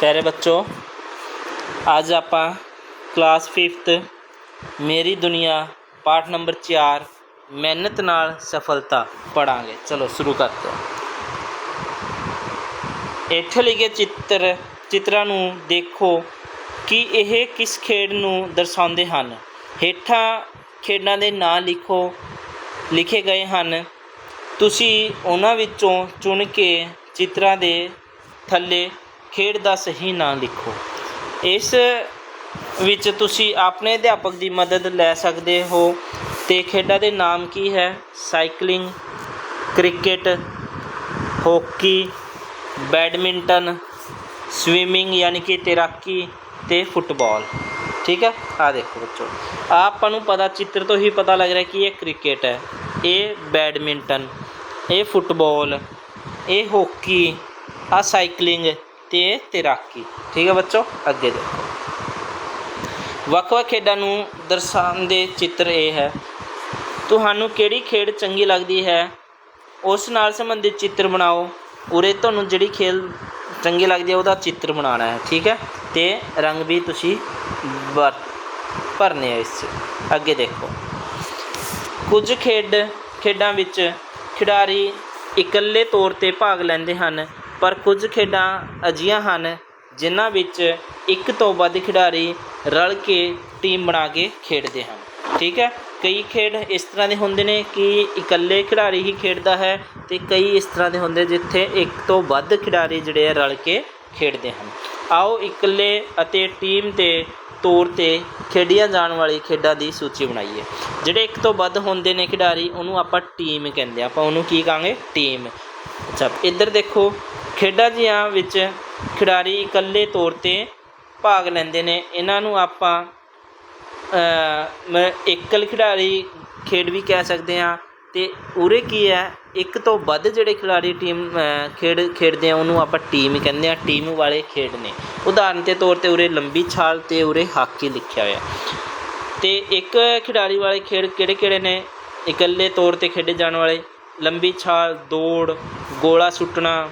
ਪਿਆਰੇ ਬੱਚੋ ਅੱਜ ਆਪਾਂ ਕਲਾਸ 5th ਮੇਰੀ ਦੁਨੀਆ ਪਾਠ ਨੰਬਰ 4 ਮਿਹਨਤ ਨਾਲ ਸਫਲਤਾ ਪੜਾਂਗੇ ਚਲੋ ਸ਼ੁਰੂ ਕਰਦੇ ਹਾਂ ਇੱਥੇ ਲਿਖੇ ਚਿੱਤਰ ਚਿੱਤਰਾਂ ਨੂੰ ਦੇਖੋ ਕਿ ਇਹ ਕਿਸ ਖੇਡ ਨੂੰ ਦਰਸਾਉਂਦੇ ਹਨ ਹੇਠਾਂ ਖੇਡਾਂ ਦੇ ਨਾਂ ਲਿਖੋ ਲਿਖੇ ਗਏ ਹਨ ਤੁਸੀਂ ਉਹਨਾਂ ਵਿੱਚੋਂ ਚੁਣ ਕੇ ਚਿੱਤਰਾਂ ਦੇ ਥੱਲੇ ਖੇਡ ਦਾ ਸਹੀ ਨਾਂ ਲਿਖੋ। ਇਸ ਵਿੱਚ ਤੁਸੀਂ ਆਪਣੇ ਅਧਿਆਪਕ ਦੀ ਮਦਦ ਲੈ ਸਕਦੇ ਹੋ। ਤੇ ਖੇਡਾਂ ਦੇ ਨਾਮ ਕੀ ਹੈ? Cycling, cricket, hockey, badminton, swimming ਯਾਨੀ ਕਿ ਤੈਰਾਕੀ ਤੇ ਫੁੱਟਬਾਲ। ਠੀਕ ਹੈ? ਆ ਦੇਖੋ ਬੱਚੋ। ਆਪਾਂ ਨੂੰ ਪਤਾ, ਚਿੱਤਰ ਤੋਂ ਹੀ ਪਤਾ ਲੱਗ ਰਿਹਾ ਕਿ ਇਹ ਕ੍ਰਿਕਟ ਹੈ। ਇਹ ਬੈਡਮਿੰਟਨ, ਇਹ ਫੁੱਟਬਾਲ, ਇਹ ਹਾਕੀ, ਆ ਸਾਈਕਲਿੰਗ। ਤੇ ਤੈਰਾਕੀ। ਠੀਕ ਹੈ ਬੱਚੋ? ਅੱਗੇ ਦੇਖੋ। ਵੱਖ-ਵੱਖ ਖੇਡਾਂ ਨੂੰ ਦਰਸਾਉਂਦੇ ਚਿੱਤਰ ਇਹ ਹੈ। ਤੁਹਾਨੂੰ ਕਿਹੜੀ ਖੇਡ ਚੰਗੀ ਲੱਗਦੀ ਹੈ? ਉਸ ਨਾਲ ਸੰਬੰਧਿਤ ਚਿੱਤਰ ਬਣਾਓ। ਉਰੇ ਤੁਹਾਨੂੰ ਜਿਹੜੀ ਖੇਡ ਚੰਗੀ ਲੱਗਦੀ ਹੈ, ਉਹਦਾ ਚਿੱਤਰ ਬਣਾਉਣਾ ਹੈ। ਠੀਕ ਹੈ? ਤੇ ਰੰਗ ਵੀ ਤੁਸੀਂ ਵਰ, ਭਰਨੇ ਆ ਇਸ 'ਚ। ਅੱਗੇ ਦੇਖੋ। ਕੁਝ ਖੇਡ, ਖੇਡਾਂ ਵਿੱਚ ਖਿਡਾਰੀ ਇਕੱਲੇ ਤੌਰ ਤੇ ਭਾਗ ਲੈਂਦੇ ਹਨ। ਪਰ ਕੁਝ ਖੇਡਾਂ ਅਜਿਹੀਆਂ ਹਨ ਜਿਨ੍ਹਾਂ ਵਿੱਚ ਇੱਕ ਤੋਂ ਵੱਧ ਖਿਡਾਰੀ ਰਲ ਕੇ ਟੀਮ ਬਣਾ ਕੇ ਖੇਡਦੇ ਹਨ। ਠੀਕ ਹੈ? ਕਈ ਖੇਡ ਇਸ ਤਰ੍ਹਾਂ ਦੇ ਹੁੰਦੇ ਨੇ ਕਿ ਇਕੱਲੇ ਖਿਡਾਰੀ ਹੀ ਖੇਡਦਾ ਹੈ ਅਤੇ ਕਈ ਇਸ ਤਰ੍ਹਾਂ ਦੇ ਹੁੰਦੇ ਜਿੱਥੇ ਇੱਕ ਤੋਂ ਵੱਧ ਖਿਡਾਰੀ ਜਿਹੜੇ ਆ ਰਲ ਕੇ ਖੇਡਦੇ ਹਨ। ਆਓ ਇਕੱਲੇ ਅਤੇ ਟੀਮ ਦੇ ਤੌਰ ਤੇ ਖੇਡੀਆਂ ਜਾਣ ਵਾਲੀ ਖੇਡਾਂ ਦੀ ਸੂਚੀ ਬਣਾਈਏ। ਜਿਹੜੇ ਇੱਕ ਤੋਂ ਵੱਧ ਹੁੰਦੇ ਨੇ ਖਿਡਾਰੀ, ਉਹਨੂੰ ਆਪਾਂ ਟੀਮ ਕਹਿੰਦੇ ਆ ਆਪਾਂ ਉਹਨੂੰ ਕੀ ਕਹਾਂਗੇ? ਟੀਮ। ਅੱਛਾ, ਇੱਧਰ ਦੇਖੋ। ਖੇਡਾਂ ਜੀਆਂ ਵਿੱਚ ਖਿਡਾਰੀ ਇਕੱਲੇ ਤੌਰ ਤੇ ਭਾਗ ਲੈਂਦੇ ਨੇ ਇਹਨਾਂ ਨੂੰ ਆਪਾਂ ਅ, ਖਿਡਾਰੀ ਖੇਡ ਵੀ ਕਹਿ ਸਕਦੇ ਹਾਂ। ਅਤੇ ਉਰੇ ਕੀ ਹੈ ਇੱਕ ਤੋਂ ਵੱਧ ਜਿਹੜੇ ਖਿਡਾਰੀ ਟੀਮ ਖੇਡ ਖੇਡਦੇ ਆ ਉਹਨੂੰ ਆਪਾਂ ਟੀਮ ਕਹਿੰਦੇ ਆ ਟੀਮ ਵਾਲੇ ਖੇਡ ਨੇ। ਉਦਾਹਰਨ ਦੇ ਤੌਰ ਤੇ ਉਰੇ ਲੰਬੀ ਛਾਲ ਤੇ ਉਰੇ ਹਾਕੀ ਲਿਖਿਆ ਹੋਇਆ। ਤੇ ਇੱਕ ਖਿਡਾਰੀ ਵਾਲੇ ਖੇਡ ਕਿਹੜੇ ਕਿਹੜੇ ਨੇ? ਇਕੱਲੇ ਤੌਰ ਤੇ ਖੇਡੇ ਜਾਣ ਵਾਲੇ। ਲੰਬੀ ਛਾਲ ਦੌੜ ਗੋਲਾ ਸੁੱਟਣਾ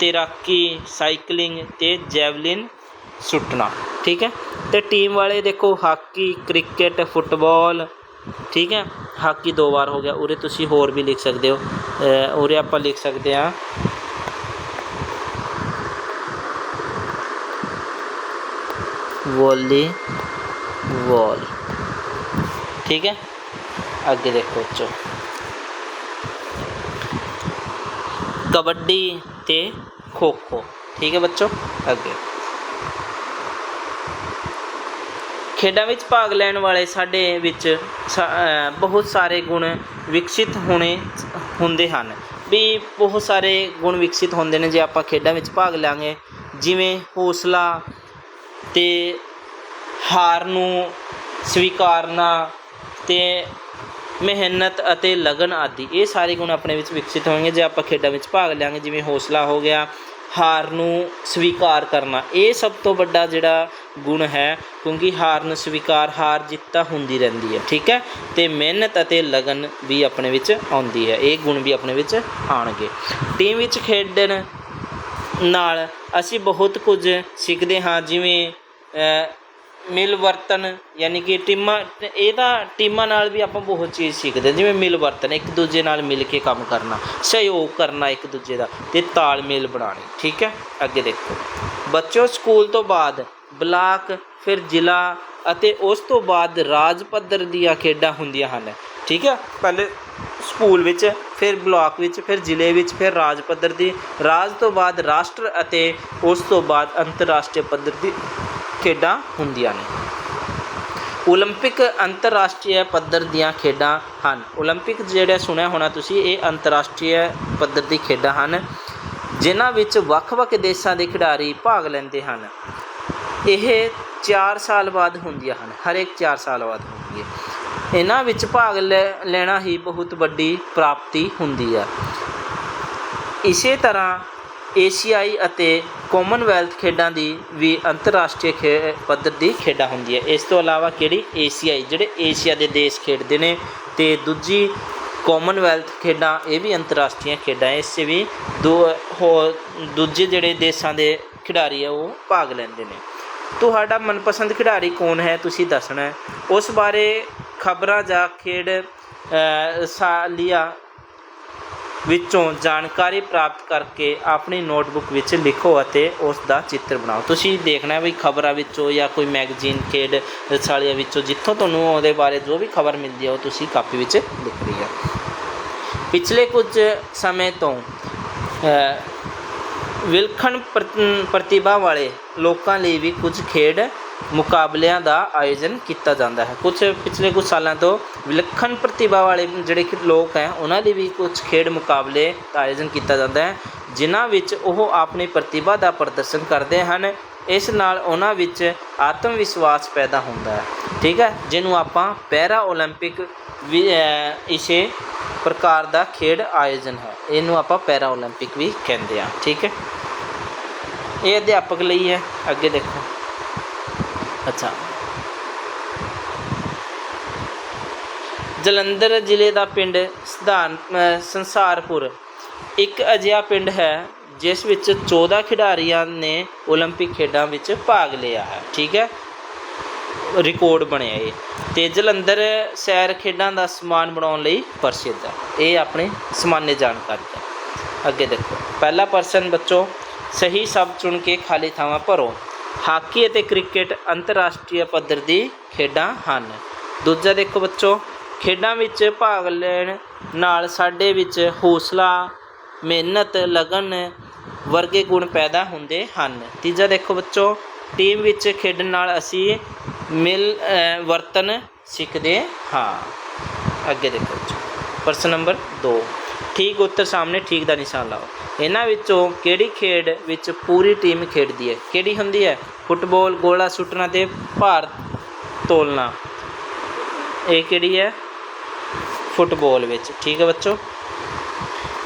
ਤੈਰਾਕੀ, ਸਾਈਕਲਿੰਗ ਤੇ ਜੈਵਲਿਨ ਸੁੱਟਣਾ, ਠੀਕ ਹੈ? ਤੇ ਟੀਮ ਵਾਲੇ ਦੇਖੋ, ਹਾਕੀ, ਕ੍ਰਿਕਟ, ਫੁੱਟਬਾਲ, ਠੀਕ ਹੈ? ਹਾਕੀ ਦੋ ਵਾਰ ਹੋ ਗਿਆ, ਉਰੇ ਤੁਸੀਂ ਹੋਰ ਵੀ ਲਿਖ ਸਕਦੇ ਹੋ। ਉਰੇ ਆਪਾਂ ਲਿਖ ਸਕਦੇ ਹਾਂ। ਵਾਲੀਬਾਲ, ਠੀਕ ਹੈ? ਅੱਗੇ ਦੇਖੋ ਬੱਚੋ। ਕਬੱਡੀ ਤੇ ਖੋ ਖੋ। ਠੀਕ ਹੈ ਬੱਚੋ? ਅੱਗੇ। ਖੇਡਾਂ ਵਿੱਚ ਭਾਗ ਲੈਣ ਵਾਲੇ ਸਾਡੇ ਵਿੱਚ ਸਾ- ਬਹੁਤ ਸਾਰੇ ਗੁਣ ਵਿਕਸਿਤ ਹੋਣੇ ਹੁੰਦੇ ਹਨ। ਵੀ ਬਹੁਤ ਸਾਰੇ ਗੁਣ ਵਿਕਸਿਤ ਹੁੰਦੇ ਨੇ ਜੇ ਆਪਾਂ ਖੇਡਾਂ ਵਿੱਚ ਭਾਗ ਲਾਂਗੇ। ਜਿਵੇਂ ਹੌਸਲਾ ਤੇ ਹਾਰ ਨੂੰ ਸਵੀਕਾਰਨਾ ਤੇ ਮਿਹਨਤ ਅਤੇ ਲਗਨ ਆਦਿ। ਇਹ ਸਾਰੇ ਗੁਣ ਆਪਣੇ ਵਿੱਚ ਵਿਕਸਿਤ ਹੋਣਗੇ ਜੇ ਆਪਾਂ ਖੇਡਾਂ ਵਿੱਚ ਭਾਗ ਲਾਂਗੇ। ਜਿਵੇਂ ਹੌਸਲਾ ਹੋ ਗਿਆ ਹਾਰ ਨੂੰ ਸਵੀਕਾਰ ਕਰਨਾ। ਇਹ ਸਭ ਤੋਂ ਵੱਡਾ ਜਿਹੜਾ ਗੁਣ ਹੈ, ਕਿਉਂਕਿ ਹਾਰ ਨੂੰ ਸਵੀਕਾਰ, ਹਾਰ ਜਿੱਤ ਤਾਂ ਹੁੰਦੀ ਰਹਿੰਦੀ ਹੈ, ਠੀਕ ਹੈ? ਤੇ ਮਿਹਨਤ ਅਤੇ ਲਗਨ ਵੀ ਆਪਣੇ ਵਿੱਚ ਆਉਂਦੀ ਹੈ। ਇਹ ਗੁਣ ਵੀ ਆਪਣੇ ਵਿੱਚ ਆਣਗੇ ਟੀਮ ਵਿੱਚ ਖੇਡਣ ਨਾਲ ਅਸੀਂ ਬਹੁਤ ਕੁਝ ਸਿੱਖਦੇ ਹਾਂ, ਜਿਵੇਂ ਮਿਲ ਵਰਤਨ ਯਾਨੀ ਕਿ ਟੀਮਾਂ, ਇਹ ਤਾਂ ਟੀਮਾਂ ਨਾਲ ਵੀ ਆਪਾਂ ਬਹੁਤ ਚੀਜ਼ ਸਿੱਖਦੇ ਹਾਂ। ਜਿਵੇਂ ਮਿਲ ਵਰਤਨ ਇੱਕ ਦੂਜੇ ਨਾਲ ਮਿਲ ਕੇ ਕੰਮ ਕਰਨਾ, ਸਹਿਯੋਗ ਕਰਨਾ ਇੱਕ ਦੂਜੇ ਦਾ ਤੇ ਤਾਲਮੇਲ ਬਣਾਉਣੀ, ਠੀਕ ਹੈ ਅੱਗੇ ਦੇਖੋ ਬੱਚੋ ਸਕੂਲ ਤੋਂ ਬਾਅਦ ਬਲਾਕ, ਫਿਰ ਜ਼ਿਲ੍ਹਾ ਅਤੇ ਉਸ ਤੋਂ ਬਾਅਦ ਰਾਜ ਪੱਧਰ ਦੀਆਂ ਖੇਡਾਂ ਹੁੰਦੀਆਂ ਹਨ, ਠੀਕ ਹੈ ਪਹਿਲੇ ਸਕੂਲ ਵਿੱਚ, ਫਿਰ ਬਲਾਕ ਵਿੱਚ, ਫਿਰ ਜ਼ਿਲ੍ਹੇ ਵਿੱਚ, ਫਿਰ ਰਾਜ ਪੱਧਰ ਦੀ, ਰਾਜ ਤੋਂ ਬਾਅਦ ਰਾਸ਼ਟਰ ਅਤੇ ਉਸ ਤੋਂ ਬਾਅਦ ਅੰਤਰਰਾਸ਼ਟਰੀ ਪੱਧਰ ਦੀ ਖੇਡਾਂ ਹੁੰਦੀਆਂ ਨੇ। ਓਲੰਪਿਕ ਅੰਤਰਰਾਸ਼ਟਰੀ ਪੱਧਰ ਦੀਆਂ ਖੇਡਾਂ ਹਨ। ਓਲੰਪਿਕ ਜਿਹੜਾ ਸੁਣਿਆ ਹੋਣਾ ਤੁਸੀਂ, ਇਹ ਅੰਤਰਰਾਸ਼ਟਰੀ ਪੱਧਰ ਦੀ ਖੇਡਾਂ ਹਨ, ਜਿਨ੍ਹਾਂ ਵਿੱਚ ਵੱਖ-ਵੱਖ ਦੇਸ਼ਾਂ ਦੇ ਖਿਡਾਰੀ ਭਾਗ ਲੈਂਦੇ ਹਨ। ਇਹ 4 ਸਾਲ ਬਾਅਦ ਹੁੰਦੀਆਂ ਹਨ। ਹਰੇਕ 4 ਸਾਲ ਬਾਅਦ ਹੁੰਦੀ ਹੈ। ਇਹਨਾਂ ਵਿੱਚ ਭਾਗ ਲੈ- ਲੈਣਾ ਹੀ ਬਹੁਤ ਵੱਡੀ ਪ੍ਰਾਪਤੀ ਹੁੰਦੀ ਹੈ। ਇਸੇ ਤਰ੍ਹਾਂ ਏਸ਼ੀਆਈ ਅਤੇ ਕਾਮਨਵੈਲਥ ਖੇਡਾਂ ਦੀ ਵੀ ਅੰਤਰਰਾਸ਼ਟਰੀ ਖੇ, ਪੱਧਰ ਦੀ ਖੇਡਾਂ ਹੁੰਦੀ ਹੈ। ਇਸ ਤੋਂ ਇਲਾਵਾ ਕਿਹੜੀ? ਏਸ਼ੀਆਈ। ਜਿਹੜੇ ਏਸ਼ੀਆ ਦੇ ਦੇਸ਼ ਖੇਡਦੇ ਨੇ ਅਤੇ ਦੂਜੀ ਕਾਮਨਵੈਲਥ ਖੇਡਾਂ ਇਹ ਵੀ ਅੰਤਰਰਾਸ਼ਟਰੀ ਖੇਡਾਂ ਇਸ 'ਚ ਵੀ ਦੋ ਹੋਰ, ਦੂਜੇ ਜਿਹੜੇ ਦੇਸ਼ਾਂ ਦੇ ਖਿਡਾਰੀ ਹੈ ਉਹ ਭਾਗ ਲੈਂਦੇ ਨੇ। ਤੁਹਾਡਾ ਮਨਪਸੰਦ ਖਿਡਾਰੀ ਕੌਣ ਹੈ? ਤੁਸੀਂ ਦੱਸਣਾ ਉਸ ਬਾਰੇ ਖਬਰਾਂ ਜਾਂ ਖੇਡ ਸਾਲੀਆ ਵਿੱਚੋਂ ਜਾਣਕਾਰੀ ਪ੍ਰਾਪਤ ਕਰਕੇ ਆਪਣੀ ਨੋਟਬੁੱਕ ਵਿੱਚ ਲਿਖੋ ਅਤੇ ਉਸ ਦਾ ਚਿੱਤਰ ਬਣਾਓ। ਤੁਸੀਂ ਦੇਖਣਾ ਵੀ ਖਬਰਾਂ ਵਿੱਚੋਂ ਜਾਂ ਕੋਈ ਮੈਗਜ਼ੀਨ, ਖੇਡ ਰਸਾਲੀਆਂ ਵਿੱਚੋਂ ਜਿੱਥੋਂ ਤੁਹਾਨੂੰ ਉਹਦੇ ਬਾਰੇ ਜੋ ਵੀ ਖਬਰ ਮਿਲਦੀ ਹੈ ਉਹ ਤੁਸੀਂ ਕਾਪੀ ਵਿੱਚ ਲਿਖਣੀ ਹੈ। ਪਿਛਲੇ ਕੁਝ ਸਮੇਂ ਤੋਂ ਵਿਲੱਖਣ ਪ੍ਰ- ਪ੍ਰਤਿਭਾ ਵਾਲੇ ਲੋਕਾਂ ਲਈ ਵੀ ਕੁਝ ਖੇਡ ਮੁਕਾਬਲਿਆਂ ਦਾ ਆਯੋਜਨ ਕੀਤਾ ਜਾਂਦਾ ਹੈ ਕੁਝ ਪਿਛਲੇ ਕੁਝ ਸਾਲਾਂ ਤੋਂ ਵਿਲੱਖਣ ਪ੍ਰਤਿਭਾ ਵਾਲੇ ਜਿਹੜੇ ਕਿ ਲੋਕ ਹੈ ਉਹਨਾਂ ਲਈ ਵੀ ਕੁਝ ਖੇਡ ਮੁਕਾਬਲੇ ਦਾ ਆਯੋਜਨ ਕੀਤਾ ਜਾਂਦਾ ਹੈ ਜਿਨ੍ਹਾਂ ਵਿੱਚ ਉਹ ਆਪਣੀ ਪ੍ਰਤਿਭਾ ਦਾ ਪ੍ਰਦਰਸ਼ਨ ਕਰਦੇ ਹਨ ਇਸ ਨਾਲ ਉਹਨਾਂ ਵਿੱਚ ਆਤਮ ਵਿਸ਼ਵਾਸ ਪੈਦਾ ਹੁੰਦਾ ਹੈ ਠੀਕ ਹੈ ਜਿਹਨੂੰ ਆਪਾਂ ਪੈਰਾ 올림픽 ਵੀ ਅ, ਇਸੇ ਪ੍ਰਕਾਰ ਦਾ ਖੇਡ ਆਯੋਜਨ ਹੈ ਇਹਨੂੰ ਆਪਾਂ ਪੈਰਾ 올림픽 ਵੀ ਕਹਿੰਦੇ ਆ ਠੀਕ ਹੈ ਇਹ ਅਧਿਆਪਕ ਲਈ ਹੈ ਅੱਗੇ ਦੇਖੋ ਅੱਛਾ ਜਲੰਧਰ ਜ਼ਿਲ੍ਹੇ ਦਾ ਪਿੰਡ ਸਧਾਰਨ ਅ, ਸੰਸਾਰਪੁਰ ਇੱਕ ਅਜਿਹਾ ਪਿੰਡ ਹੈ ਜਿਸ ਵਿੱਚ 14 ਖਿਡਾਰੀਆਂ ਨੇ 올림픽 ਖੇਡਾਂ ਵਿੱਚ ਭਾਗ ਲਿਆ ਹੈ ਠੀਕ ਹੈ ਰਿਕਾਰਡ ਬਣਿਆ ਇਹ ਤੇ ਜਲੰਧਰ ਸੈਰ ਖੇਡਾਂ ਦਾ ਸਮਾਨ ਬਣਾਉਣ ਲਈ ਪ੍ਰਸਿੱਧ ਹੈ ਇਹ ਆਪਣੇ ਸਮਾਨੇ ਜਾਣਕਾਰੀ ਹੈ ਅੱਗੇ ਦੇਖੋ ਪਹਿਲਾ ਪਰਸਨ ਬੱਚੋ ਸਹੀ ਸ਼ਬਦ ਚੁਣ ਕੇ ਖਾਲੀ ਥਾਵਾਂ ਭਰੋ ਹਾਕੀ ਅਤੇ ਕ੍ਰਿਕਟ ਅੰਤਰਰਾਸ਼ਟਰੀ ਪੱਧਰ ਦੀ ਖੇਡਾਂ ਹਨ। ਦੂਜਾ ਦੇਖੋ ਬੱਚੋ ਖੇਡਾਂ ਵਿੱਚ ਭਾਗ ਲੈਣ ਨਾਲ ਸਾਡੇ ਵਿੱਚ ਹੌਸਲਾ ਮਿਹਨਤ ਲਗਨ ਵਰਗੇ ਗੁਣ ਪੈਦਾ ਹੁੰਦੇ ਹਨ। ਤੀਜਾ ਦੇਖੋ ਬੱਚੋ ਟੀਮ ਵਿੱਚ ਖੇਡਣ ਨਾਲ ਅਸੀਂ ਮਿਲ ਅ, ਵਰਤਨ ਸਿੱਖਦੇ ਹਾਂ। ਅੱਗੇ ਦੇਖੋ ਬੱਚੋ ਪ੍ਰਸ਼ਨ ਨੰਬਰ 2 ਠੀਕ ਉੱਤਰ ਸਾਹਮਣੇ ਠੀਕ ਦਾ ਨਿਸ਼ਾਨ ਲਾਓ ਇਹਨਾਂ ਵਿੱਚੋਂ ਕਿਹੜੀ ਖੇਡ ਵਿੱਚ ਪੂਰੀ ਟੀਮ ਖੇਡਦੀ ਹੈ ਕਿਹੜੀ ਹੁੰਦੀ ਹੈ ਫੁੱਟਬਾਲ ਗੋਲਾ ਸੁੱਟਣਾ ਤੇ ਭਾਰ ਤੋਲਣਾ ਇਹ ਕਿਹੜੀ ਹੈ ਫੁੱਟਬਾਲ ਵਿੱਚ ਠੀਕ ਹੈ ਬੱਚੋ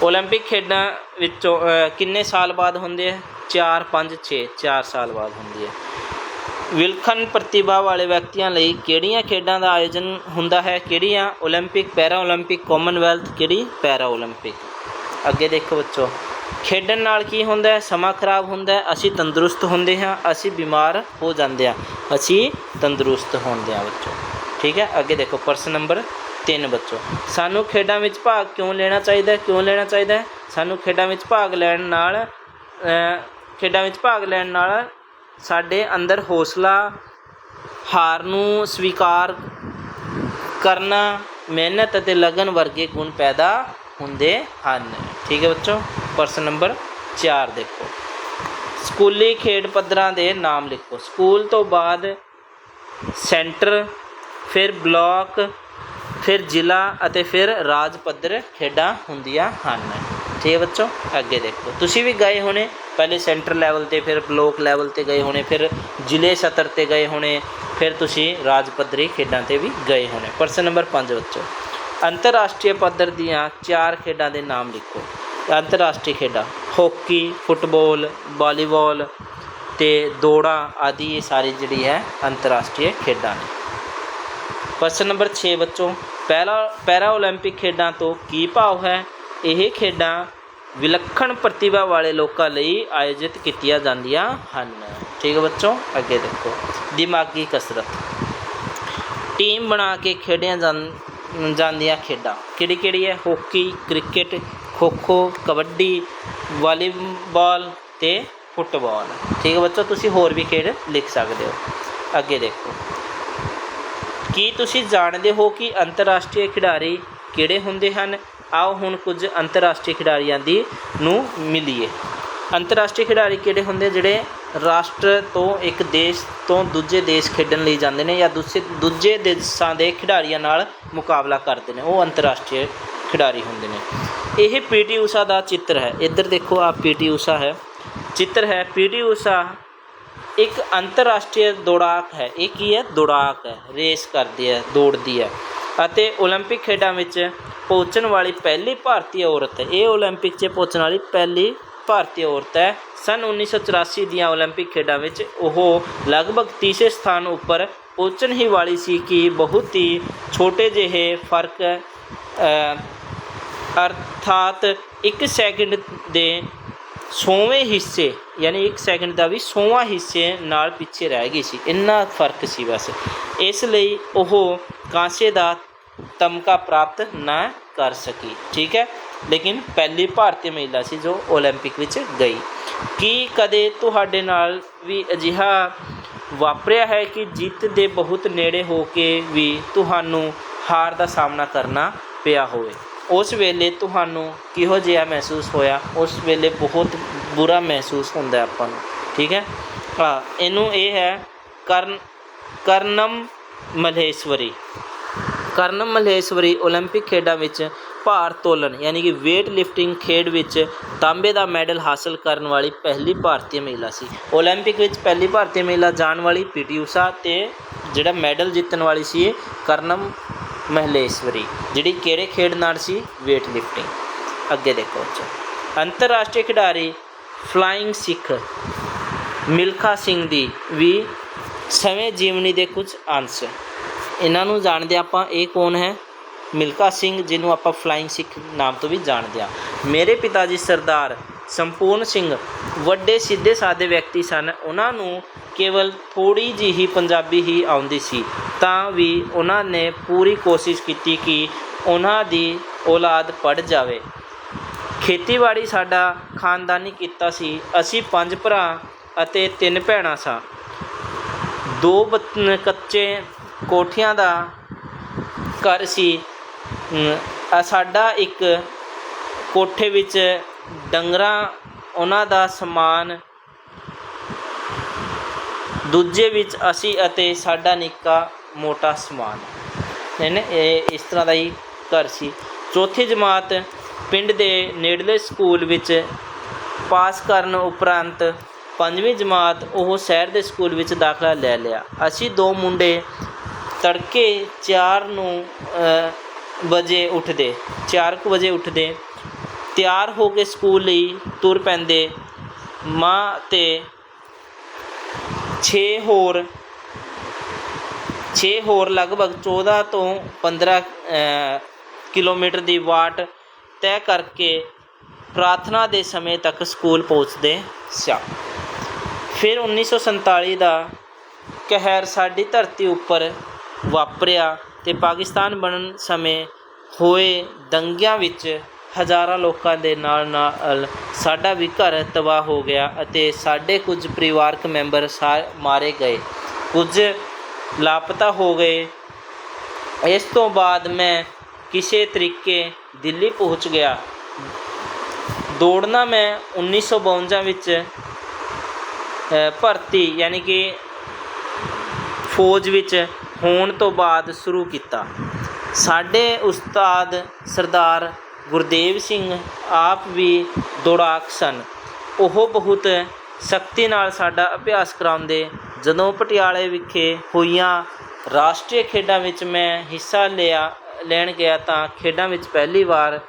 올림픽 ਖੇਡਾਂ ਵਿੱਚੋਂ ਅ, ਕਿੰਨੇ ਸਾਲ ਬਾਅਦ ਹੁੰਦੇ ਆ 4 5 6 4 ਸਾਲ ਬਾਅਦ ਹੁੰਦੀ ਹੈ ਵਿਲੱਖਣ ਪ੍ਰਤਿਭਾ ਵਾਲੇ ਵਿਅਕਤੀਆਂ ਲਈ ਕਿਹੜੀਆਂ ਖੇਡਾਂ ਦਾ ਆਯੋਜਨ ਹੁੰਦਾ ਹੈ ਕਿਹੜੀਆਂ 올림픽 ਪੈਰਾ 올림픽 ਕਾਮਨਵੈਲਥ ਕਿਹੜੀ ਪੈਰਾ 올림픽 ਅੱਗੇ ਦੇਖੋ ਬੱਚੋ ਖੇਡਣ ਨਾਲ ਕੀ ਹੁੰਦਾ ਹੈ ਸਮਾਂ ਖਰਾਬ ਹੁੰਦਾ ਹੈ ਅਸੀਂ ਤੰਦਰੁਸਤ ਹੁੰਦੇ ਹਾਂ ਅਸੀਂ ਬਿਮਾਰ ਹੋ ਜਾਂਦੇ ਹਾਂ ਅਸੀਂ ਤੰਦਰੁਸਤ ਹੁੰਦੇ ਹਾਂ ਬੱਚੋ ਠੀਕ ਹੈ ਅੱਗੇ ਦੇਖੋ ਪ੍ਰਸ਼ਨ ਨੰਬਰ 3 ਬੱਚੋ ਸਾਨੂੰ ਖੇਡਾਂ ਵਿੱਚ ਭਾਗ ਕਿਉਂ ਲੈਣਾ ਚਾਹੀਦਾ ਹੈ ਕਿਉਂ ਲੈਣਾ ਚਾਹੀਦਾ ਹੈ ਸਾਨੂੰ ਖੇਡਾਂ ਵਿੱਚ ਭਾਗ ਲੈਣ ਨਾਲ ਅ, ਖੇਡਾਂ ਵਿੱਚ ਭਾਗ ਲੈਣ ਨਾਲ ਸਾਡੇ ਅੰਦਰ ਹੌਸਲਾ ਹਾਰ ਨੂੰ ਸਵੀਕਾਰ ਕਰਨਾ, ਮਿਹਨਤ ਅਤੇ ਲਗਨ ਵਰਗੇ ਗੁਣ ਪੈਦਾ ਹੁੰਦੇ ਹਨ। ਠੀਕ ਹੈ ਬੱਚੋ, ਪ੍ਰਸ਼ਨ ਨੰਬਰ 4 ਦੇਖੋ। ਸਕੂਲੀ ਖੇਡ ਪੱਧਰਾਂ ਦੇ ਨਾਮ ਲਿਖੋ। ਸਕੂਲ ਤੋਂ ਬਾਅਦ ਸੈਂਟਰ, ਫਿਰ ਬਲਾਕ, ਫਿਰ ਜ਼ਿਲ੍ਹਾ ਅਤੇ ਫਿਰ ਰਾਜ ਪੱਧਰ ਖੇਡਾਂ ਹੁੰਦੀਆਂ ਹਨ। ਠੀਕ ਹੈ ਬੱਚੋ, ਅੱਗੇ ਦੇਖੋ। ਤੁਸੀਂ ਵੀ ਗਏ ਹੋਣੇ ਪਹਿਲੇ ਸੈਂਟਰ ਲੈਵਲ ਤੇ ਫਿਰ ਬਲਾਕ ਲੈਵਲ ਤੇ ਗਏ ਹੋਣੇ ਫਿਰ ਜ਼ਿਲ੍ਹੇ ਸਤਰ ਤੇ ਗਏ ਹੋਣੇ ਫਿਰ ਤੁਸੀਂ ਰਾਜ ਪੱਧਰੀ ਖੇਡਾਂ ਤੇ ਵੀ ਗਏ ਹੋਣੇ ਪ੍ਰਸ਼ਨ ਨੰਬਰ 5 ਬੱਚੋ ਅੰਤਰਰਾਸ਼ਟਰੀ ਪੱਧਰ ਦੀਆਂ ਚਾਰ ਖੇਡਾਂ ਦੇ ਨਾਮ ਲਿਖੋ ਅੰਤਰਰਾਸ਼ਟਰੀ ਖੇਡਾਂ ਹਾਕੀ ਫੁੱਟਬਾਲ ਵਾਲੀਬਾਲ ਤੇ ਦੌੜਾਂ ਆਦਿ ਇਹ ਸਾਰੀ ਜਿਹੜੀ ਹੈ ਅੰਤਰਰਾਸ਼ਟਰੀ ਖੇਡਾਂ ਨੇ ਪ੍ਰਸ਼ਨ ਨੰਬਰ 6 ਬੱਚੋ ਪਹਿਲਾ ਪੈਰਾ 올림픽 ਖੇਡਾਂ ਤੋਂ ਕੀ ਭਾਵ ਹੈ ਇਹ ਖੇਡਾਂ ਵਿਲੱਖਣ ਪ੍ਰਤਿਭਾ ਵਾਲੇ ਲੋਕਾਂ ਲਈ ਆਯੋਜਿਤ ਕੀਤੀਆਂ ਜਾਂਦੀਆਂ ਹਨ। ਠੀਕ ਹੈ ਬੱਚੋ, ਅੱਗੇ ਦੇਖੋ। ਦਿਮਾਗੀ ਕਸਰਤ। ਟੀਮ ਬਣਾ ਕੇ ਖੇਡੀਆਂ ਜਾਂਦੀਆਂ ਖੇਡਾਂ। ਕਿਹੜੀ ਕਿਹੜੀ ਹੈ? Hockey, cricket kho kho kabaddi, volleyball ਤੇ ਫੁੱਟਬਾਲ। ਠੀਕ ਹੈ ਬੱਚੋ, ਤੁਸੀਂ ਹੋਰ ਵੀ ਖੇਡ ਲਿਖ ਸਕਦੇ ਹੋ। ਅੱਗੇ ਦੇਖੋ। ਕੀ ਤੁਸੀਂ ਜਾਣਦੇ ਹੋ ਕਿ ਅੰਤਰਰਾਸ਼ਟਰੀ ਖਿਡਾਰੀ ਕਿਹੜੇ ਹੁੰਦੇ ਹਨ? ਆਓ ਹੁਣ ਕੁਝ ਅੰਤਰਰਾਸ਼ਟਰੀ ਖਿਡਾਰੀਆਂ ਦੀ ਨੂੰ ਮਿਲੀਏ ਅੰਤਰਰਾਸ਼ਟਰੀ ਖਿਡਾਰੀ ਕਿਹੜੇ ਹੁੰਦੇ ਜਿਹੜੇ ਰਾਸ਼ਟਰ ਤੋਂ ਇੱਕ ਦੇਸ਼ ਤੋਂ ਦੂਜੇ ਦੇਸ਼ ਖੇਡਣ ਲਈ ਜਾਂਦੇ ਨੇ ਜਾਂ ਦੂਸਰੇ ਦੂਜੇ ਦੇਸ਼ਾਂ ਦੇ ਖਿਡਾਰੀਆਂ ਨਾਲ ਮੁਕਾਬਲਾ ਕਰਦੇ ਨੇ ਉਹ ਅੰਤਰਰਾਸ਼ਟਰੀ ਖਿਡਾਰੀ ਹੁੰਦੇ ਨੇ ਇਹ ਪੀਟੀ ਊਸ਼ਾ ਦਾ ਚਿੱਤਰ ਹੈ ਇੱਧਰ ਦੇਖੋ ਆ ਪੀਟੀ ਊਸ਼ਾ ਹੈ ਚਿੱਤਰ ਹੈ ਪੀਟੀ ਊਸ਼ਾ ਇੱਕ ਅੰਤਰਰਾਸ਼ਟਰੀ ਦੌੜਾਕ ਹੈ ਇਹ ਕੀ ਹੈ ਦੌੜਾਕ ਹੈ ਰੇਸ ਕਰਦੀ ਹੈ ਦੌੜਦੀ ਹੈ ਅਤੇ 올림픽 ਖੇਡਾਂ ਵਿੱਚ ਪਹੁੰਚਣ ਵਾਲੀ ਪਹਿਲੀ ਭਾਰਤੀ ਔਰਤ ਹੈ ਇਹ 올림픽 'ਚ ਪਹੁੰਚਣ ਵਾਲੀ ਪਹਿਲੀ ਭਾਰਤੀ ਔਰਤ ਹੈ ਸਨ 1984 ਦੀਆਂ 올림픽 ਖੇਡਾਂ ਵਿੱਚ ਉਹ ਲਗਭਗ ਤੀਸਰੇ ਸਥਾਨ ਉੱਪਰ ਪਹੁੰਚਣ ਹੀ ਵਾਲੀ ਸੀ ਕਿ ਬਹੁਤ ਹੀ ਛੋਟੇ ਜਿਹੇ ਫਰਕ ਅ, ਅਰਥਾਤ 1 ਸੈਕਿੰਡ ਦੇ ਸੌਵੇਂ ਹਿੱਸੇ ਯਾਨੀ 1 ਸੈਕਿੰਡ ਦਾ ਵੀ 100ਵਾਂ ਹਿੱਸੇ ਨਾਲ ਪਿੱਛੇ ਰਹਿ ਗਈ ਸੀ ਇੰਨਾ ਫਰਕ ਸੀ ਬਸ ਇਸ ਲਈ ਉਹ ਕਾਂਸੇ ਦਾ ਤਮਗਾ ਪ੍ਰਾਪਤ ਨਾ ਕਰ ਸਕੀ ਠੀਕ ਹੈ ਲੇਕਿਨ ਪਹਿਲੀ ਭਾਰਤੀ ਮਹਿਲਾ ਸੀ ਜੋ 올림픽 ਵਿੱਚ ਗਈ ਕੀ ਕਦੇ ਤੁਹਾਡੇ ਨਾਲ ਵੀ ਅਜਿਹਾ ਵਾਪਰਿਆ ਹੈ ਕਿ ਜਿੱਤ ਦੇ ਬਹੁਤ ਨੇੜੇ ਹੋ ਕੇ ਵੀ ਤੁਹਾਨੂੰ ਹਾਰ ਦਾ ਸਾਹਮਣਾ ਕਰਨਾ ਪਿਆ ਹੋਵੇ ਉਸ ਵੇਲੇ ਤੁਹਾਨੂੰ ਕਿਹੋ ਜਿਹਾ ਮਹਿਸੂਸ ਹੋਇਆ ਉਸ ਵੇਲੇ ਬਹੁਤ ਬੁਰਾ ਮਹਿਸੂਸ ਹੁੰਦਾ ਹੈ ਆਪਾਂ ਨੂੰ ਠੀਕ ਹੈ ਹਾਂ ਇਹਨੂੰ ਇਹ ਹੈ ਕਰਨ ਕਰਨਮ ਮਲੇਸ਼ਵਰੀ ਕਰਨਮ ਮਲੇਸ਼ਵਰੀ 올림픽 ਖੇਡਾਂ ਵਿੱਚ ਭਾਰ ਤੋਲਨ ਯਾਨੀ ਕਿ weight lifting ਖੇਡ ਵਿੱਚ ਤਾਂਬੇ ਦਾ ਮੈਡਲ ਹਾਸਲ ਕਰਨ ਵਾਲੀ ਪਹਿਲੀ ਭਾਰਤੀ ਮਹਿਲਾ ਸੀ 올림픽 ਵਿੱਚ ਪਹਿਲੀ ਭਾਰਤੀ ਮਹਿਲਾ ਜਾਣ ਵਾਲੀ ਪੀਟੀ ਊਸ਼ਾ ਤੇ ਜਿਹੜਾ ਮੈਡਲ ਜਿੱਤਣ ਵਾਲੀ ਸੀ ਇਹ ਕਰਨਮ ਮਹਲੇਸ਼ਵਰੀ ਜਿਹੜੀ ਕਿਹੜੇ ਖੇਡ ਨਾਲ ਸੀ weight lifting ਅੱਗੇ ਦੇਖੋ ਅੱਛਾ ਅੰਤਰਰਾਸ਼ਟਰੀ ਖਿਡਾਰੀ ਫਲਾਈਂਗ ਸਿੱਖ ਮਿਲਖਾ ਸਿੰਘ ਦੀ ਵੀ ਸਮੇਂ ਜੀਵਨੀ ਦੇ ਕੁਝ ਅੰਸ਼ ਇਹਨਾਂ ਨੂੰ ਜਾਣਦੇ ਆਪਾਂ ਇਹ ਕੌਣ ਹੈ? ਮਿਲਕਾ ਸਿੰਘ, ਜਿਹਨੂੰ ਆਪਾਂ ਫਲਾਈਂਗ ਸਿੱਖ ਨਾਮ ਤੋਂ ਵੀ ਜਾਣਦੇ ਹਾਂ। ਮੇਰੇ ਪਿਤਾ ਜੀ ਸਰਦਾਰ ਸੰਪੂਰਨ ਸਿੰਘ ਵੱਡੇ ਸਿੱਧੇ ਸਾਦੇ ਵਿਅਕਤੀ ਸਨ। ਉਹਨਾਂ ਨੂੰ ਕੇਵਲ ਥੋੜੀ ਜਿਹੀ ਪੰਜਾਬੀ ਹੀ ਆਉਂਦੀ ਸੀ। ਤਾਂ ਵੀ ਉਹਨਾਂ ਨੇ ਪੂਰੀ ਕੋਸ਼ਿਸ਼ ਕੀਤੀ ਕਿ ਉਹਨਾਂ ਦੀ ਔਲਾਦ ਪੜ ਜਾਵੇ। ਖੇਤੀਬਾੜੀ ਸਾਡਾ ਖਾਨਦਾਨੀ ਕੀਤਾ ਸੀ। ਅਸੀਂ ਪੰਜ ਭਰਾ ਅਤੇ ਤਿੰਨ ਭੈਣਾਂ ਸਾਂ। ਦੋ ਕੱਚੇ ਕੋਠੀਆਂ ਦਾ ਘਰ ਸੀ। ਸਾਡਾ ਇੱਕ ਕੋਠੇ ਵਿੱਚ ਡੰਗਰਾਂ, ਉਹਨਾਂ ਦਾ ਸਮਾਨ। ਦੂਜੇ ਵਿੱਚ ਅਸੀਂ ਅਤੇ ਸਾਡਾ ਨਿੱਕਾ ਮੋਟਾ ਸਮਾਨ। ਇਹਨੇ ਇਹ ਇਸ ਤਰ੍ਹਾਂ ਦਾ ਹੀ ਘਰ ਸੀ। ਚੌਥੀ ਜਮਾਤ ਪਿੰਡ ਦੇ ਨੇੜਲੇ ਸਕੂਲ ਵਿੱਚ ਪਾਸ ਕਰਨ ਉਪਰੰਤ ਪੰਜਵੀਂ ਜਮਾਤ ਉਹ ਸ਼ਹਿਰ ਦੇ ਸਕੂਲ ਵਿੱਚ ਦਾਖਲਾ ਲੈ ਲਿਆ। ਅਸੀਂ ਦੋ ਮੁੰਡੇ ਤੜਕੇ 4 ਨੂੰ ਵਜੇ ਉੱਠਦੇ। 4 ਕੁ ਵਜੇ ਉੱਠਦੇ। ਤਿਆਰ ਹੋ ਕੇ ਸਕੂਲ ਲਈ ਤੁਰ ਪੈਂਦੇ। ਮਾਂ ਤੇ 6 ਹੋਰ 6 ਹੋਰ ਲਗਭਗ 14 ਤੋਂ 15 ਕਿਲੋਮੀਟਰ ਦੀ ਵਾਟ ਤੈਅ ਕਰਕੇ ਪ੍ਰਾਰਥਨਾ ਦੇ ਸਮੇਂ ਤੱਕ ਸਕੂਲ ਪਹੁੰਚਦੇ ਸਾਂ। ਫਿਰ 1947 ਦਾ ਕਹਿਰ ਸਾਡੀ ਧਰਤੀ ਉੱਪਰ ਵਾਪਰਿਆ ਅਤੇ ਪਾਕਿਸਤਾਨ ਬਣਨ ਸਮੇਂ ਹੋਏ ਦੰਗਿਆਂ ਵਿੱਚ ਹਜ਼ਾਰਾਂ ਲੋਕਾਂ ਦੇ ਨਾਲ ਨਾਲ ਸਾਡਾ ਵੀ ਘਰ ਤਬਾਹ ਹੋ ਗਿਆ ਅਤੇ ਸਾਡੇ ਕੁਝ ਪਰਿਵਾਰਕ ਮੈਂਬਰ ਸਾ ਮਾਰੇ ਗਏ। ਕੁਝ ਲਾਪਤਾ ਹੋ ਗਏ। ਇਸ ਤੋਂ ਬਾਅਦ ਮੈਂ ਕਿਸੇ ਤਰੀਕੇ ਦਿੱਲੀ ਪਹੁੰਚ ਗਿਆ। ਦੌੜਨਾ ਮੈਂ 1952 ਵਿੱਚ ਭਰਤੀ, ਯਾਨੀ ਕਿ ਫੌਜ ਵਿੱਚ ਹੋਣ ਤੋਂ ਬਾਅਦ ਸ਼ੁਰੂ ਕੀਤਾ। ਸਾਡੇ ਉਸਤਾਦ ਸਰਦਾਰ ਗੁਰਦੇਵ ਸਿੰਘ ਆਪ ਵੀ ਦੌੜਾਕ ਸਨ। ਉਹ ਬਹੁਤ ਸਖਤੀ ਨਾਲ ਸਾਡਾ ਅਭਿਆਸ ਕਰਾਉਂਦੇ ਜਦੋਂ ਪਟਿਆਲੇ ਵਿਖੇ ਹੋਈਆਂ ਰਾਸ਼ਟਰੀ ਖੇਡਾਂ ਵਿੱਚ ਮੈਂ ਹਿੱਸਾ ਲਿਆ, ਲੈਣ ਗਿਆ ਤਾਂ ਖੇਡਾਂ ਵਿੱਚ ਪਹਿਲੀ ਵਾਰ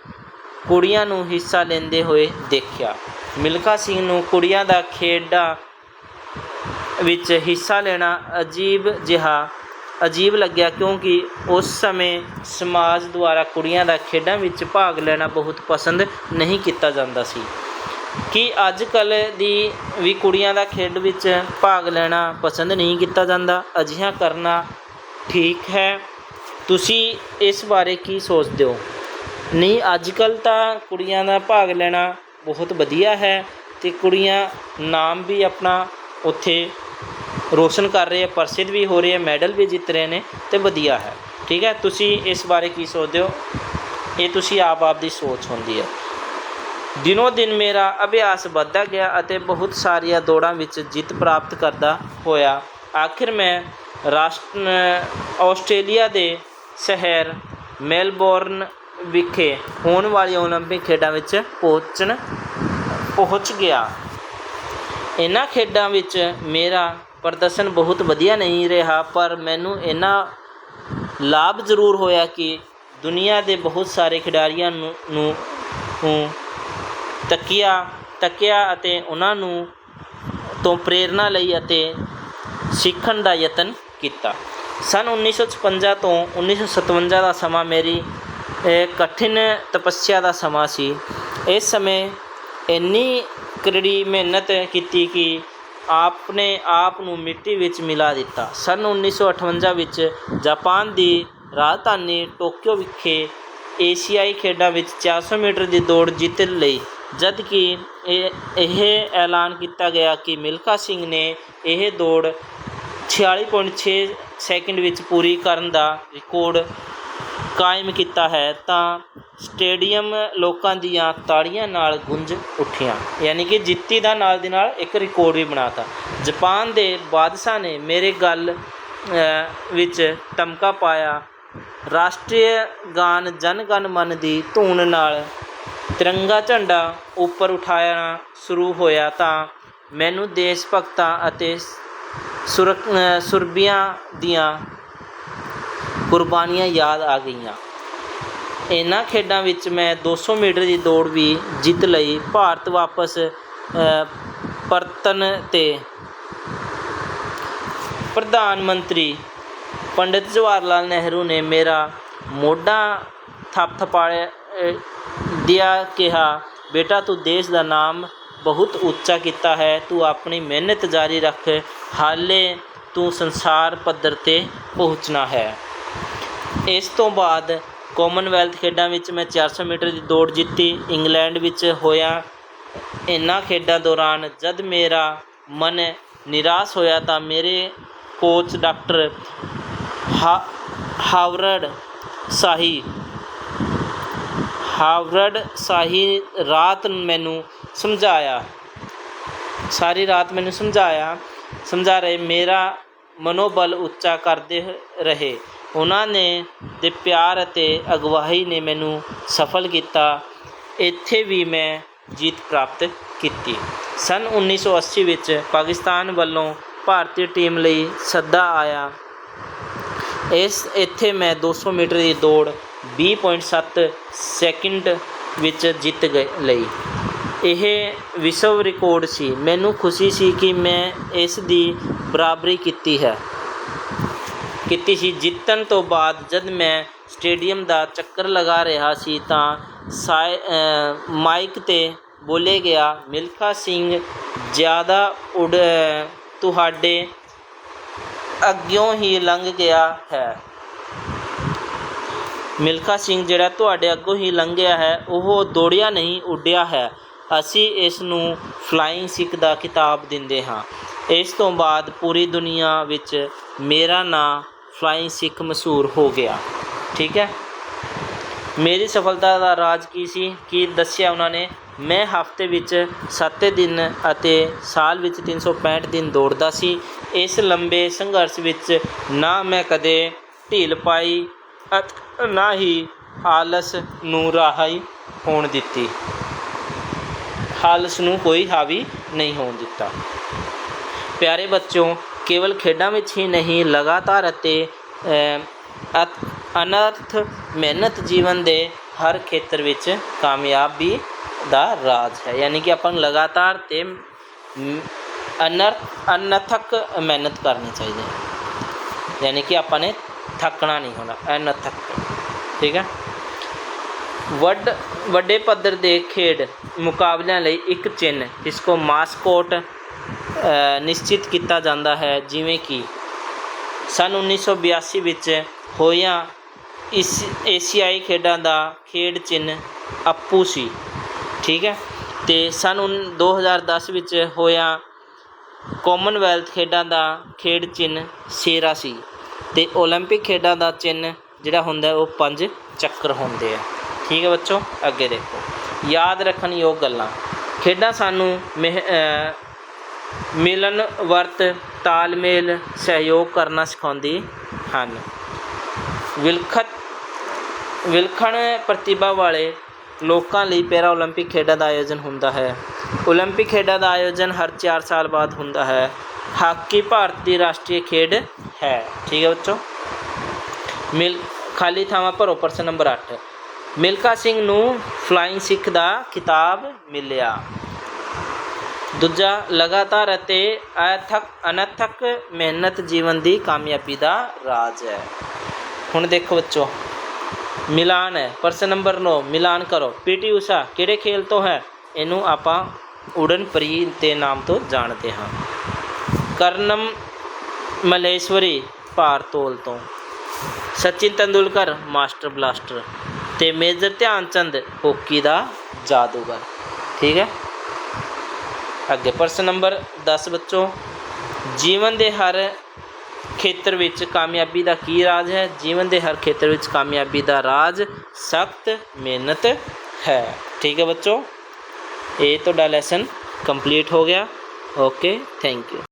ਕੁੜੀਆਂ ਨੂੰ ਹਿੱਸਾ ਲੈਂਦੇ ਹੋਏ ਦੇਖਿਆ। ਮਿਲਖਾ ਸਿੰਘ ਨੂੰ ਕੁੜੀਆਂ ਦਾ ਖੇਡਾਂ ਵਿੱਚ ਹਿੱਸਾ ਲੈਣਾ ਅਜੀਬ ਜਿਹਾ ਅਜੀਬ ਲੱਗਿਆ ਕਿਉਂਕਿ ਉਸ ਸਮੇਂ ਸਮਾਜ ਦੁਆਰਾ ਕੁੜੀਆਂ ਦਾ ਖੇਡਾਂ ਵਿੱਚ ਭਾਗ ਲੈਣਾ ਬਹੁਤ ਪਸੰਦ ਨਹੀਂ ਕੀਤਾ ਜਾਂਦਾ ਸੀ। ਕੀ ਅੱਜ ਕੱਲ ਦੀ ਵੀ ਕੁੜੀਆਂ ਦਾ ਖੇਡ ਵਿੱਚ ਭਾਗ ਲੈਣਾ ਪਸੰਦ ਨਹੀਂ ਕੀਤਾ ਜਾਂਦਾ? ਅਜਿਹਾ ਕਰਨਾ ਠੀਕ ਹੈ। ਤੁਸੀਂ ਇਸ ਬਾਰੇ ਕੀ ਸੋਚਦੇ ਹੋ? ਨਹੀਂ ਅੱਜ ਕੱਲ ਤਾਂ ਕੁੜੀਆਂ ਦਾ ਭਾਗ ਲੈਣਾ ਬਹੁਤ ਵਧੀਆ ਹੈ ਤੇ ਕੁੜੀਆਂ ਨਾਮ ਵੀ ਆਪਣਾ ਉੱਥੇ ਰੋਸ਼ਨ ਕਰ ਰਹੇ ਆ, ਪ੍ਰਸਿੱਧ ਵੀ ਹੋ ਰਹੇ ਆ, ਮੈਡਲ ਵੀ ਜਿੱਤ ਰਹੇ ਨੇ ਤੇ ਵਧੀਆ ਹੈ। ਠੀਕ ਹੈ? ਤੁਸੀਂ ਇਸ ਬਾਰੇ ਕੀ ਸੋਚਦੇ ਹੋ? ਇਹ ਤੁਸੀਂ ਆਪ ਆਪ ਦੀ ਸੋਚ ਹੁੰਦੀ ਹੈ। ਦਿਨੋ ਦਿਨ ਮੇਰਾ ਅਭਿਆਸ ਵੱਧਦਾ ਗਿਆ ਅਤੇ ਬਹੁਤ ਸਾਰੀਆਂ ਦੌੜਾਂ ਵਿੱਚ ਜਿੱਤ ਪ੍ਰਾਪਤ ਕਰਦਾ ਹੋਇਆ। ਆਖਿਰ ਮੈਂ ਰਾਸ਼ਟਰ, ਆਸਟ੍ਰੇਲੀਆ ਦੇ ਸ਼ਹਿਰ ਮੈਲਬੌਰਨ ਵਿਖੇ ਹੋਣ ਵਾਲੀ ਓਲੰਪਿਕ ਖੇਡਾਂ ਵਿੱਚ ਪਹੁੰਚਣ, ਪਹੁੰਚ ਗਿਆ। ਇਹਨਾਂ ਖੇਡਾਂ ਵਿੱਚ ਮੇਰਾ ਪ੍ਰਦਰਸ਼ਨ ਬਹੁਤ ਵਧੀਆ ਨਹੀਂ ਰਿਹਾ, ਪਰ ਮੈਨੂੰ ਇੰਨਾ ਲਾਭ ਜ਼ਰੂਰ ਹੋਇਆ ਕਿ ਦੁਨੀਆ ਦੇ ਬਹੁਤ ਸਾਰੇ ਖਿਡਾਰੀਆਂ ਨੂੰ ਨੂੰ ਤੱਕਿਆ ਤੱਕਿਆ ਅਤੇ ਉਹਨਾਂ ਨੂੰ ਤੋਂ ਪ੍ਰੇਰਨਾ ਲਈ ਅਤੇ ਸਿੱਖਣ ਦਾ ਯਤਨ ਕੀਤਾ। ਸਨ 1956 ਤੋਂ 1957 ਦਾ ਸਮਾਂ ਮੇਰੀ ਕਠਿਨ ਤਪੱਸਿਆ ਦਾ ਸਮਾਂ ਸੀ। ਇਸ ਸਮੇਂ ਇੰਨੀ ਕਰੜੀ ਮਿਹਨਤ ਕੀਤੀ ਕਿ ਆਪਨੇ ਆਪ ਨੂੰ ਮਿੱਟੀ ਵਿੱਚ ਮਿਲਾ ਦਿੱਤਾ। ਸਨ 1958 ਵਿੱਚ ਜਾਪਾਨ ਦੀ ਰਾਜਧਾਨੀ ਟੋਕੀਓ ਵਿਖੇ ਏਸ਼ੀਆਈ ਖੇਡਾਂ ਵਿੱਚ 400 ਮੀਟਰ ਦੀ ਦੌੜ ਜਿੱਤ ਲਈ ਜਦ ਕਿ ਇਹ ਇਹ ਐਲਾਨ ਕੀਤਾ ਗਿਆ ਕਿ ਮਿਲਖਾ ਸਿੰਘ ਨੇ ਇਹ ਦੌੜ 46.6 ਸੈਕਿੰਡ ਵਿੱਚ ਪੂਰੀ ਕਰਨ ਦਾ ਰਿਕਾਰਡ ਕਾਇਮ ਕੀਤਾ ਹੈ ਤਾਂ ਸਟੇਡੀਅਮ ਲੋਕਾਂ ਦੀਆਂ ਤਾੜੀਆਂ ਨਾਲ ਗੂੰਜ ਉੱਠਿਆ। ਯਾਨੀ ਕਿ ਜਿੱਤੀ ਦਾ ਨਾਲ ਦੀ ਨਾਲ ਇੱਕ ਰਿਕਾਰਡ ਵੀ ਬਣਾਤਾ। ਜਾਪਾਨ ਦੇ ਬਾਦਸ਼ਾਹ ਨੇ ਮੇਰੇ ਗੱਲ ਵਿੱਚ ਤਮਕਾ ਪਾਇਆ। ਰਾਸ਼ਟਰੀ ਗਾਨ ਜਨ ਗਣ ਮਨ ਦੀ ਧੂਨ ਨਾਲ ਤਿਰੰਗਾ ਝੰਡਾ ਉੱਪਰ ਉਠਾਇਆ ਸ਼ੁਰੂ ਹੋਇਆ ਤਾਂ ਮੈਨੂੰ ਦੇਸ਼ ਭਗਤਾਂ ਅਤੇ ਸੁਰ ਸੁਰਬੀਆਂ ਦੀਆਂ ਕੁਰਬਾਨੀਆਂ ਯਾਦ ਆ ਗਈਆਂ। ਇਹਨਾਂ ਖੇਡਾਂ ਵਿੱਚ ਮੈਂ 200 ਮੀਟਰ ਦੀ ਦੌੜ ਵੀ ਜਿੱਤ ਲਈ ਭਾਰਤ ਵਾਪਸ ਅ, ਪਰਤਨ ਤੇ ਪ੍ਰਧਾਨ ਮੰਤਰੀ ਪੰਡਿਤ ਜਵਾਹਰ ਲਾਲ ਨਹਿਰੂ ਨੇ ਮੇਰਾ ਮੋਢਾ ਥਪਥਪਾਇਆ ਅ, ਦਿਆ ਕਿਹਾ ਬੇਟਾ ਤੂੰ ਦੇਸ਼ ਦਾ ਨਾਮ ਬਹੁਤ ਉੱਚਾ ਕੀਤਾ ਹੈ। ਤੂੰ ਆਪਣੀ ਮਿਹਨਤ ਜਾਰੀ ਰੱਖ। ਹਾਲੇ ਤੂੰ ਸੰਸਾਰ ਪੱਧਰ ਤੇ ਪਹੁੰਚਣਾ ਹੈ। ਇਸ ਤੋਂ ਬਾਅਦ ਕਾਮਨਵੈਲਥ ਖੇਡਾਂ ਵਿੱਚ ਮੈਂ 400 ਮੀਟਰ ਦੀ ਦੌੜ ਜਿੱਤੀ। ਇੰਗਲੈਂਡ ਵਿੱਚ ਹੋਇਆ ਇਹਨਾਂ ਖੇਡਾਂ ਦੌਰਾਨ ਜਦ ਮੇਰਾ ਮਨ ਨਿਰਾਸ਼ ਹੋਇਆ ਤਾਂ ਮੇਰੇ ਕੋਚ ਡਾਕਟਰ ਹਾ, ਹਾਵਰਡ ਸਾਹੀ ਹਾਵਰਡ ਸਾਹੀ ਰਾਤ ਮੈਨੂੰ ਸਮਝਾਇਆ। ਸਾਰੀ ਰਾਤ ਮੈਨੂੰ ਸਮਝਾਇਆ। ਸਮਝਾ ਰਹੇ, ਮੇਰਾ ਮਨੋਬਲ ਉੱਚਾ ਕਰਦੇ ਰਹੇ। ਉਹਨਾਂ ਨੇ ਦੇ ਪਿਆਰ ਅਤੇ ਅਗਵਾਈ ਨੇ ਮੈਨੂੰ ਸਫਲ ਕੀਤਾ। ਇੱਥੇ ਵੀ ਮੈਂ ਜੀਤ ਪ੍ਰਾਪਤ ਕੀਤੀ। ਸਨ 1980 ਵਿੱਚ ਪਾਕਿਸਤਾਨ ਵੱਲੋਂ ਭਾਰਤੀ ਟੀਮ ਲਈ ਸੱਦਾ ਆਇਆ। ਇਸ, ਇੱਥੇ ਮੈਂ 200 ਮੀਟਰ ਦੀ ਦੌੜ 20.7 ਸੈਕਿੰਡ ਵਿੱਚ ਜਿੱਤ ਗਏ ਲਈ। ਇਹ ਵਿਸ਼ਵ ਰਿਕਾਰਡ ਸੀ। ਮੈਨੂੰ ਖੁਸ਼ੀ ਸੀ ਕਿ ਮੈਂ ਇਸ ਦੀ ਬਰਾਬਰੀ ਕੀਤੀ ਹੈ। ਕੀਤੀ ਸੀ। ਜਿੱਤਣ ਤੋਂ ਬਾਅਦ ਜਦ ਮੈਂ ਸਟੇਡੀਅਮ ਦਾ ਚੱਕਰ ਲਗਾ ਰਿਹਾ ਸੀ ਤਾਂ ਸਾਇ ਮਾਈਕ ਤੇ ਬੋਲੇ ਗਿਆ, ਮਿਲਖਾ ਸਿੰਘ, ਜ਼ਿਆਦਾ ਉਡ ਤੁਹਾਡੇ ਅੱਗਿਓਂ ਹੀ ਲੰਘ ਗਿਆ ਹੈ। ਮਿਲਖਾ ਸਿੰਘ, ਜਿਹੜਾ ਤੁਹਾਡੇ ਅੱਗੋਂ ਹੀ ਲੰਘਿਆ ਹੈ, ਉਹ ਦੌੜਿਆ ਨਹੀਂ, ਉੱਡਿਆ ਹੈ। ਅਸੀਂ ਇਸ ਨੂੰ ਫਲਾਈਂਗ ਸਿੱਖ ਦਾ ਖਿਤਾਬ ਦਿੰਦੇ ਹਾਂ। ਇਸ ਤੋਂ ਬਾਅਦ ਪੂਰੀ ਦੁਨੀਆ ਵਿੱਚ ਮੇਰਾ ਨਾਂ ਫਲਾਈਂਗ ਸਿੱਖ ਮਸ਼ਹੂਰ ਹੋ ਗਿਆ। ਠੀਕ ਹੈ? ਮੇਰੀ ਸਫਲਤਾ ਦਾ ਰਾਜ ਕੀ ਸੀ? ਕੀ ਦੱਸਿਆ ਉਹਨਾਂ ਨੇ? ਮੈਂ ਹਫ਼ਤੇ ਵਿੱਚ 7 ਦਿਨ ਅਤੇ ਸਾਲ ਵਿੱਚ 365 ਦਿਨ ਦੌੜਦਾ ਸੀ। ਇਸ ਲੰਬੇ ਸੰਘਰਸ਼ ਵਿੱਚ ਨਾ ਮੈਂ ਕਦੇ ਢੀਲ ਪਾਈ ਅਤੇ, ਨਾ ਹੀ ਆਲਸ ਨੂੰ ਰਾਹੀ ਹੋਣ ਦਿੱਤੀ। ਆਲਸ ਨੂੰ ਕੋਈ ਹਾਵੀ ਨਹੀਂ ਹੋਣ ਦਿੱਤਾ। ਪਿਆਰੇ ਬੱਚੋਂ ਕੇਵਲ ਖੇਡਾਂ ਵਿੱਚ ਹੀ ਨਹੀਂ ਲਗਾਤਾਰ ਅਤੇ ਅਨਰਥ ਮਿਹਨਤ ਜੀਵਨ ਦੇ ਹਰ ਖੇਤਰ ਵਿੱਚ ਕਾਮਯਾਬੀ ਦਾ ਰਾਜ ਹੈ। ਯਾਨੀ ਕਿ ਆਪਾਂ ਨੂੰ ਲਗਾਤਾਰ ਤੇ ਮ, ਅਨਰਥ ਅਨਥਕ ਮਿਹਨਤ ਕਰਨੀ ਚਾਹੀਦੀ ਹੈ। ਯਾਨੀ ਕਿ ਆਪਾਂ ਨੇ ਥੱਕਣਾ ਨਹੀਂ ਹੋਣਾ ਅਨਥਕ ਠੀਕ ਹੈ? ਵੱਡ ਵੱਡੇ ਪੱਧਰ ਦੇ ਖੇਡ ਮੁਕਾਬਲਿਆਂ ਲਈ ਇੱਕ ਚਿੰਨ੍ਹ ਇਸ ਕੋ ਮਾਸਕੋਟ ਨਿਸ਼ਚਿਤ ਕੀਤਾ ਜਾਂਦਾ ਹੈ ਜਿਵੇਂ ਕਿ ਸਨ 1982 ਵਿੱਚ ਹੋਈਆਂ ਇਸ ਏਸ਼ੀਆਈ ਖੇਡਾਂ ਦਾ ਖੇਡ ਚਿੰਨ੍ਹ ਅੱਪੂ ਸੀ ਠੀਕ ਹੈ ਤੇ ਸਨ ਉਨ- 2010 ਵਿੱਚ ਹੋਇਆ ਕਾਮਨਵੈਲਥ ਖੇਡਾਂ ਦਾ ਖੇਡ ਚਿੰਨ੍ਹ ਸ਼ੇਰਾ ਸੀ ਤੇ 올림픽 ਖੇਡਾਂ ਦਾ ਚਿੰਨ੍ਹ ਜਿਹੜਾ ਹੁੰਦਾ ਹੈ ਉਹ ਪੰਜ ਚੱਕਰ ਹੁੰਦੇ ਆ ਠੀਕ ਹੈ ਬੱਚੋ ਅੱਗੇ ਦੇਖੋ ਯਾਦ ਰੱਖਣ ਯੋਗ ਗੱਲਾਂ ਖੇਡਾਂ ਸਾਨੂੰ ਮਿਹ ਅ, ਮਿਲਨ ਵਰਤ ਤਾਲਮੇਲ ਸਹਿਯੋਗ ਕਰਨਾ ਸਿਖਾਉਂਦੀ ਹਨ ਵਿਲਖਤ ਵਿਲਖਣ ਪ੍ਰਤਿਭਾ ਵਾਲੇ ਲੋਕਾਂ ਲਈ ਪੈਰਾ 올림픽 ਖੇਡਾਂ ਦਾ ਆਯੋਜਨ ਹੁੰਦਾ ਹੈ 올림픽 ਖੇਡਾਂ ਦਾ ਆਯੋਜਨ ਹਰ 4 ਸਾਲ ਬਾਅਦ ਹੁੰਦਾ ਹੈ ਹਾਕੀ ਭਾਰਤ ਦੀ ਰਾਸ਼ਟਰੀ ਖੇਡ ਹੈ ਠੀਕ ਹੈ ਬੱਚੋ ਮਿਲ ਖਾਲੀ ਥਾਵਾਂ ਭਰੋ ਪ੍ਰਸ਼ਨ ਨੰਬਰ 8 ਮਿਲਖਾ ਸਿੰਘ ਨੂੰ ਫਲਾਈਂਗ ਸਿੱਖ ਦਾ ਖਿਤਾਬ ਮਿਲਿਆ ਦੂਜਾ, ਲਗਾਤਾਰ ਅਤੇ ਅਥਕ ਅਨਥਕ ਮਿਹਨਤ ਜੀਵਨ ਦੀ ਕਾਮਯਾਬੀ ਦਾ ਰਾਜ ਹੈ। ਹੁਣ ਦੇਖੋ ਬੱਚੋ, ਮਿਲਾਨ ਹੈ। ਪ੍ਰਸ਼ਨ ਨੰਬਰ 9 ਮਿਲਾਨ ਕਰੋ। ਪੀਟੀ ਊਸ਼ਾ, ਕਿਹੜੇ ਖੇਲ ਤੋਂ ਹੈ? ਇਹਨੂੰ ਆਪਾਂ ਉਡਨ ਪਰੀ ਦੇ ਨਾਮ ਤੋਂ ਜਾਣਦੇ ਹਾਂ। ਕਰਨਮ ਮਲੇਸ਼ਵਰੀ, ਭਾਰਤੋਲ ਤੋਂ। Sachin Tendulkar, master blaster. ਤੇ ਮੇਜਰ ਧਿਆਨ ਚੰਦ ਹਾਕੀ ਦਾ ਜਾਦੂਗਰ। ਠੀਕ ਹੈ? ਅੱਗੇ ਪ੍ਰਸ਼ਨ ਨੰਬਰ 10 ਬੱਚੋ, ਜੀਵਨ ਦੇ ਹਰ ਖੇਤਰ ਵਿੱਚ ਕਾਮਯਾਬੀ ਦਾ ਕੀ ਰਾਜ ਹੈ? ਜੀਵਨ ਦੇ ਹਰ ਖੇਤਰ ਵਿੱਚ ਕਾਮਯਾਬੀ ਦਾ ਰਾਜ ਸਖਤ ਮਿਹਨਤ ਹੈ। ਠੀਕ ਹੈ ਬੱਚੋ, ਇਹ ਤੁਹਾਡਾ ਲੈਸਨ ਕੰਪਲੀਟ ਹੋ ਗਿਆ। Okay thank you